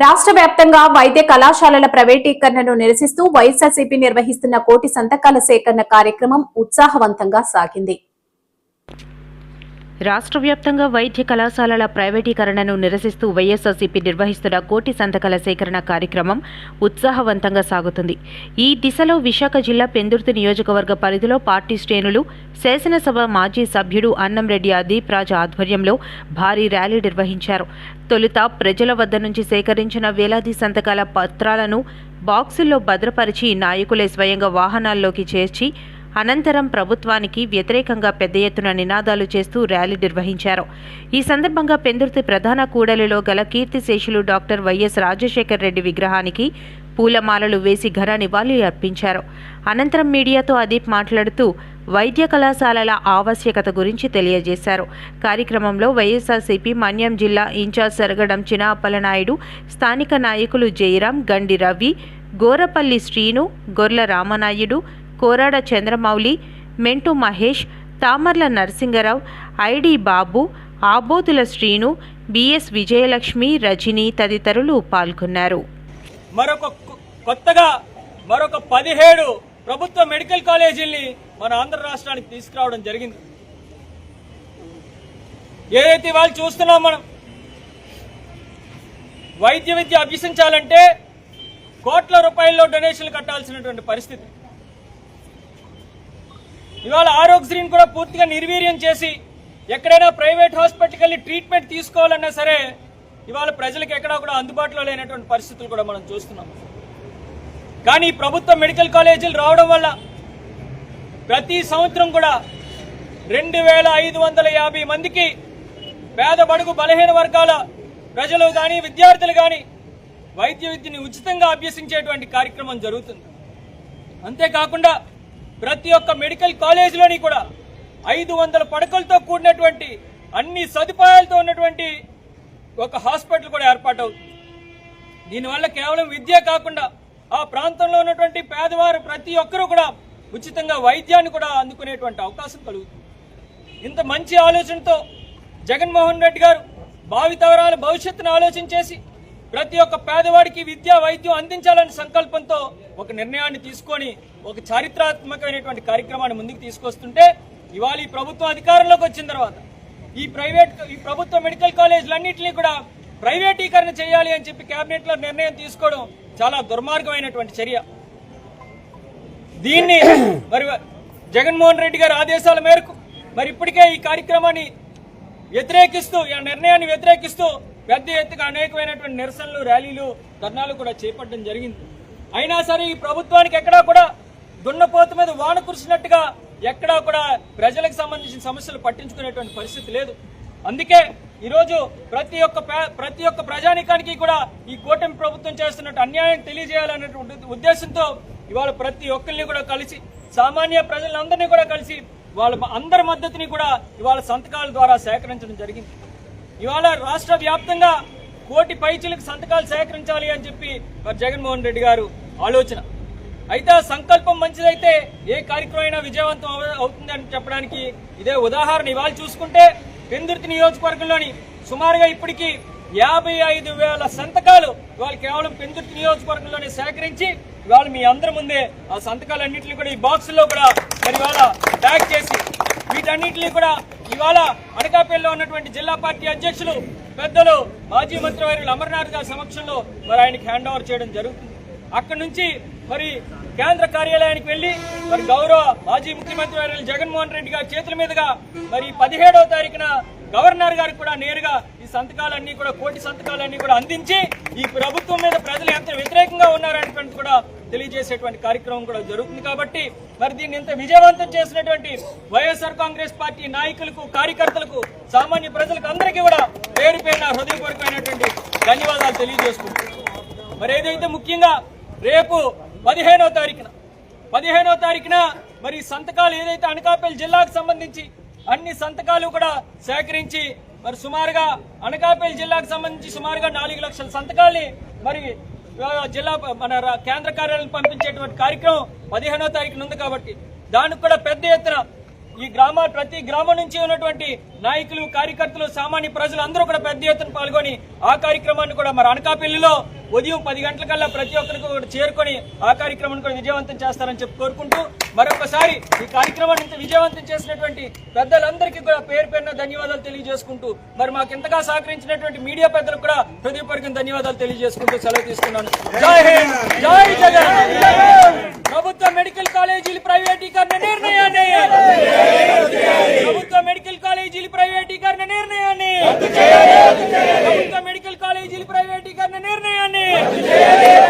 రాష్ట్ర వ్యాప్తంగా వైద్య కళాశాలల ప్రైవేటీకరణను నిరసిస్తూ వైఎస్ఆర్సీపీ నిర్వహిస్తున్న కోటి సంతకాల సేకరణ కార్యక్రమం ఉత్సాహవంతంగా సాగింది. రాష్ట్ర వ్యాప్తంగా వైద్య కళాశాలల ప్రైవేటీకరణను నిరసిస్తూ వైఎస్ఆర్సీపీ నిర్వహిస్తున్న కోటి సంతకాల సేకరణ కార్యక్రమం ఉత్సాహవంతంగా సాగుతుంది. ఈ దిశలో విశాఖ జిల్లా పెందుర్తి నియోజకవర్గ పరిధిలో పార్టీ శ్రేణులు శాసనసభ మాజీ సభ్యుడు అన్నంరెడ్డి అదీప్ రాజ్ ఆధ్వర్యంలో భారీ ర్యాలీ నిర్వహించారు. తొలుత ప్రజల వద్ద నుంచి సేకరించిన వేలాది సంతకాల పత్రాలను బాక్సుల్లో భద్రపరిచి నాయకులే స్వయంగా వాహనాల్లోకి చేర్చి అనంతరం ప్రభుత్వానికి వ్యతిరేకంగా పెద్ద ఎత్తున నినాదాలు చేస్తూ ర్యాలీ నిర్వహించారు. ఈ సందర్భంగా పెందుర్తి ప్రధాన కూడలిలో గల కీర్తిశేషులు డాక్టర్ వైఎస్ రాజశేఖర్ రెడ్డి విగ్రహానికి పూలమాలలు వేసి ఘన నివాళి అర్పించారు. అనంతరం మీడియాతో అదీప్ మాట్లాడుతూ వైద్య కళాశాలల ఆవశ్యకత గురించి తెలియజేశారు. కార్యక్రమంలో వైఎస్ఆర్సీపీ మన్యం జిల్లా ఇన్ఛార్జ్ సరగడం చినాపలనాయుడు స్థానిక నాయకులు జయరాం గండి రవి గోరపల్లి శ్రీను గొర్ల రామనాయుడు కోరాడ చంద్రమౌళి మెంటు మహేష్ తామర్ల నరసింగరావు ఐడి బాబు ఆబోతుల శ్రీను బిఎస్ విజయలక్ష్మి రజని తదితరులు పాల్గొన్నారు. మరొక కొ- కొత్తగా మరొక పదిహేడు ప్రభుత్వ మెడికల్ కాలేజీల్ని మన ఆంధ్ర రాష్ట్రానికి తీసుకురావడం జరిగింది. ఏదైతే వాళ్ళు చూస్తున్నాం మనం వైద్య విద్య అభ్యసించాలంటే కోట్ల రూపాయల్లో డొనేషన్లు కట్టాల్సినటువంటి పరిస్థితి. ఇవాళ ఆరోగ్యశ్రీని కూడా పూర్తిగా నిర్వీర్యం చేసి ఎక్కడైనా ప్రైవేట్ హాస్పిటల్కి వెళ్ళి ట్రీట్మెంట్ తీసుకోవాలన్నా సరే ఇవాళ ప్రజలకు ఎక్కడా కూడా అందుబాటులో లేనటువంటి పరిస్థితులు కూడా మనం చూస్తున్నాం. కానీ ఈ ప్రభుత్వ మెడికల్ కాలేజీలు రావడం వల్ల ప్రతి సంవత్సరం కూడా రెండు వేల ఐదు వందల యాభై మందికి పేద బడుగు బలహీన వర్గాల ప్రజలు కానీ విద్యార్థులు కానీ వైద్య విద్యని ఉచితంగా అభ్యసించేటువంటి కార్యక్రమం జరుగుతుంది. అంతేకాకుండా ప్రతి ఒక్క మెడికల్ కాలేజీలోని కూడా ఐదు వందల పడకలతో కూడినటువంటి అన్ని సదుపాయాలతో ఉన్నటువంటి ఒక హాస్పిటల్ కూడా ఏర్పాటవుతుంది. దీనివల్ల కేవలం విద్య కాకుండా ఆ ప్రాంతంలో ఉన్నటువంటి పేదవారు ప్రతి ఒక్కరూ కూడా ఉచితంగా వైద్యాన్ని కూడా అందుకునేటువంటి అవకాశం కలుగుతుంది. ఇంత మంచి ఆలోచనతో జగన్మోహన్ రెడ్డి గారు భావితవరాల భవిష్యత్తును ఆలోచించేసి ప్రతి ఒక్క పేదవాడికి విద్య వైద్యం అందించాలనే సంకల్పంతో ఒక నిర్ణయాన్ని తీసుకొని ఒక చారిత్రాత్మకమైనటువంటి కార్యక్రమాన్ని ముందుకు తీసుకొస్తుంటే ఇవాళ ఈ ప్రభుత్వం అధికారంలోకి వచ్చిన తర్వాత ఈ ప్రైవేట్ ఈ ప్రభుత్వ మెడికల్ కాలేజీలన్నింటినీ కూడా ప్రైవేటీకరణ చేయాలి అని చెప్పి కేబినెట్లో నిర్ణయం తీసుకోవడం చాలా దుర్మార్గమైనటువంటి చర్య. దీన్ని మరి జగన్మోహన్ రెడ్డి గారి ఆదేశాల మేరకు మరి ఇప్పటికే ఈ కార్యక్రమాన్ని వ్యతిరేకిస్తూ ఈ నిర్ణయాన్ని వ్యతిరేకిస్తూ పెద్ద ఎత్తుగా అనేకమైనటువంటి నిరసనలు ర్యాలీలు ధర్నాలు కూడా చేపట్టడం జరిగింది. అయినా సరే ఈ ప్రభుత్వానికి ఎక్కడా కూడా దున్నపోత మీద వాన కురిసినట్టుగా ఎక్కడా కూడా ప్రజలకు సంబంధించిన సమస్యలు పట్టించుకునేటువంటి పరిస్థితి లేదు. అందుకే ఈరోజు ప్రతి ఒక్క ప్రతి ఒక్క ప్రజానికానికి కూడా ఈ కూటమి ప్రభుత్వం చేస్తున్నట్టు అన్యాయం తెలియజేయాలనేటువంటి ఉద్దేశంతో ఇవాళ ప్రతి ఒక్కరిని కూడా కలిసి సామాన్య ప్రజలందరినీ కూడా కలిసి వాళ్ళ అందరి మద్దతుని కూడా ఇవాళ సంతకాల ద్వారా సేకరించడం జరిగింది. ఇవాళ రాష్ట్ర వ్యాప్తంగా కోటి పైచీలకు సంతకాలు సేకరించాలి అని చెప్పి మరి జగన్మోహన్ రెడ్డి గారు ఆలోచన. అయితే ఆ సంకల్పం మంచిదైతే ఏ కార్యక్రమం అయినా విజయవంతం అవుతుంది అవుతుందని చెప్పడానికి ఇదే ఉదాహరణ. ఇవాళ చూసుకుంటే పెందుర్తి నియోజకవర్గంలోని సుమారుగా ఇప్పటికి యాభై ఐదు వేల సంతకాలు ఇవాళ కేవలం పెందుర్తి నియోజకవర్గంలోనే సేకరించి ఇవాళ మీ అందరి ముందే ఆ సంతకాలన్నింటినీ కూడా ఈ బాక్సుల్లో కూడా మరి ఇవాళ ప్యాక్ చేసి వీటన్నిటిని కూడా ఇవాళ అనకాపల్లిలో ఉన్నటువంటి జిల్లా పార్టీ అధ్యక్షులు పెద్దలు మాజీ మంత్రి వర్యులు అమర్నాథ్ గారి సమక్షంలో మరి ఆయనకి హ్యాండ్ ఓవర్ చేయడం జరుగుతుంది. అక్కడి నుంచి మరి కేంద్ర కార్యాలయానికి వెళ్ళి మరి గౌరవ మాజీ ముఖ్యమంత్రి వర్యులు జగన్మోహన్ రెడ్డి గారి చేతుల మీదుగా మరి పదిహేడవ తారీఖున గవర్నర్ గారికి కూడా నేరుగా ఈ సంతకాలన్నీ కూడా కోటి సంతకాలన్నీ కూడా అందించి ఈ ప్రభుత్వం మీద ప్రజలు ఎంత వ్యతిరేకంగా ఉన్నారనేటువంటి కూడా తెలియజేసేటువంటి కార్యక్రమం కూడా జరుగుతుంది. కాబట్టి మరి దీన్ని ఇంత విజయవంతం చేసినటువంటి వైఎస్ఆర్ కాంగ్రెస్ పార్టీ నాయకులకు కార్యకర్తలకు సామాన్య ప్రజలకు అందరికీ కూడా పేరు పేరున హృదయపూర్వకమైనటువంటి ధన్యవాదాలు తెలియజేసుకుంటున్నాను. మరి ఏదైతే ముఖ్యంగా రేపు పదిహేనో తారీఖున పదిహేనవ తారీఖున మరి సంతకాలు ఏదైతే అనకాపల్లి జిల్లాకు సంబంధించి అన్ని సంతకాలు కూడా సేకరించి మరి సుమారుగా అనకాపల్లి జిల్లాకు సంబంధించి సుమారుగా నాలుగు లక్షల సంతకాల్ని మరి జిల్లా మన రా- కేంద్ర కార్యాలయం పంపించేటువంటి కార్యక్రమం పదిహేనో తారీఖున ఉంది కాబట్టి దానికి కూడా పెద్ద ఎత్తున ఈ గ్రామ ప్రతి గ్రామం నుంచి ఉన్నటువంటి నాయకులు కార్యకర్తలు సామాన్య ప్రజలు అందరూ కూడా పెద్ద ఎత్తున పాల్గొని ఆ కార్యక్రమాన్ని కూడా మరి అనకాపల్లిలో ఉదయం పది గంటలకల్లా ప్రతి ఒక్కరికి కూడా చేరుకొని ఆ కార్యక్రమాన్ని కూడా విజయవంతం చేస్తారని చెప్పి కోరుకుంటూ మరొకసారి ఈ కార్యక్రమాన్ని ఇంత విజయవంతం చేసినటువంటి పెద్దలందరికీ కూడా పేరు పేరున ధన్యవాదాలు తెలియజేసుకుంటూ మరి మాకు ఇంతగా సహకరించినటువంటి మీడియా పెద్దలకు కూడా హృదయపూర్వక ధన్యవాదాలు తెలియజేసుకుంటూ సెలవు తీసుకున్నాను. జై హింద్! జై జగన్ ప్రభుత్వ మెడికల్ కాలేజీలు ప్రైవేటీకరణ నిర్ణయాన్ని! ప్రభుత్వ మెడికల్ కాలేజీలు ప్రైవేటీకరణ నిర్ణయాన్ని! ప్రభుత్వ మెడికల్ కాలేజీలు ప్రైవేట్ Yeah.